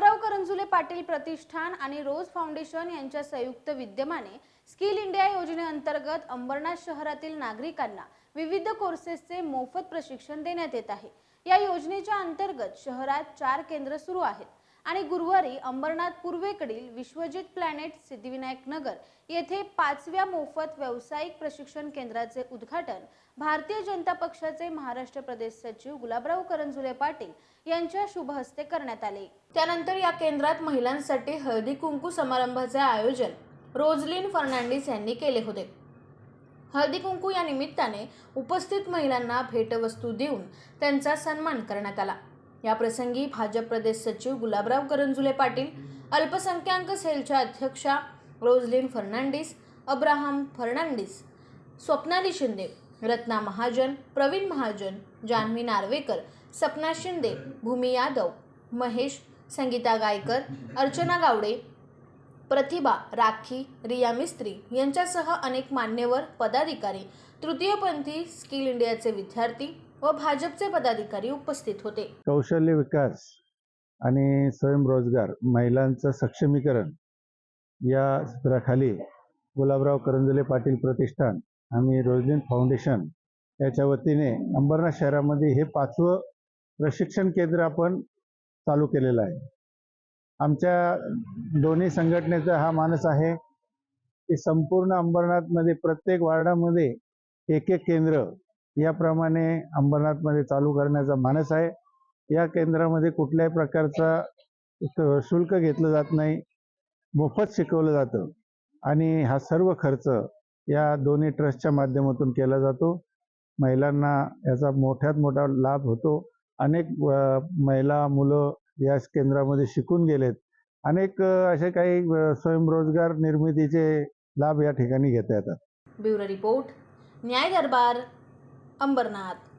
करंजुले पाटील प्रतिष्ठान आणि रोज फाउंडेशन यांच्या संयुक्त विद्यमाने स्किल इंडिया योजनेअंतर्गत अंबरनाथ शहरातील नागरिकांना विविध कोर्सेसचे मोफत प्रशिक्षण देण्यात येत आहे. या योजनेच्या अंतर्गत शहरात चार केंद्र सुरू आहेत. आणि गुरुवारी अंबरनाथ पूर्वेकडील विश्वजित प्लॅनेट सिद्धिविनायक नगर येथे पाचव्या मोफत व्यावसायिक प्रशिक्षण केंद्राचे उद्घाटन भारतीय जनता पक्षाचे महाराष्ट्र प्रदेश सचिव गुलाबराव करंजुले पाटील यांच्या शुभ हस्ते करण्यात आले. त्यानंतर या केंद्रात महिलांसाठी हळदी कुंकू समारंभाचे आयोजन रोजलिन फर्नांडिस यांनी केले होते. हळदी कुंकू या निमित्ताने उपस्थित महिलांना भेटवस्तू देऊन त्यांचा सन्मान करण्यात आला. या प्रसंगी भाजप प्रदेश सचिव गुलाबराव करंजुले पाटील अल्पसंख्याक सेलच्या अध्यक्षा रोजलिन फर्नांडिस अब्राहम फर्नांडिस स्वप्नाली शिंदे रत्ना महाजन प्रवीण महाजन जान्हवी नार्वेकर सपना शिंदे भूमी यादव महेश संगीता गायकर अर्चना गावडे प्रतिभा राखी रिया मिस्त्री यांच्यासह अनेक मान्यवर पदाधिकारी तृतीयपंथी स्किल इंडियाचे विद्यार्थी व भाजपचे पदाधिकारी उपस्थित होते. कौशल्य विकास आणि स्वयंरोजगार महिलांचं सक्षमीकरण या सूत्राखाली गुलाबराव करंजुले पाटील प्रतिष्ठान आम्ही रोजलिन फाउंडेशन याच्या वतीने अंबरनाथ शहरामध्ये हे पाचवं प्रशिक्षण केंद्र आपण चालू केलेलं आहे. आमच्या दोन्ही संघटनेचा हा मानस आहे की संपूर्ण अंबरनाथमध्ये प्रत्येक वार्डामध्ये एक एक केंद्र याप्रमाणे अंबरनाथमध्ये चालू करण्याचा मानस आहे. या केंद्रामध्ये कुठल्याही प्रकारचा शुल्क घेतलं जात नाही. मोफत शिकवलं जातं. आणि हा सर्व खर्च या दोन्ही ट्रस्टच्या माध्यमातून केला जातो. महिलांना याचा मोठ्यात मोठा लाभ होतो. अनेक महिला मुलं या केंद्रामध्ये शिकून गेलेत. अनेक असे काही स्वयंरोजगार निर्मितीचे लाभ या ठिकाणी घेता येतात. ब्युरो रिपोर्ट न्याय दरबार. अंबरनाथ.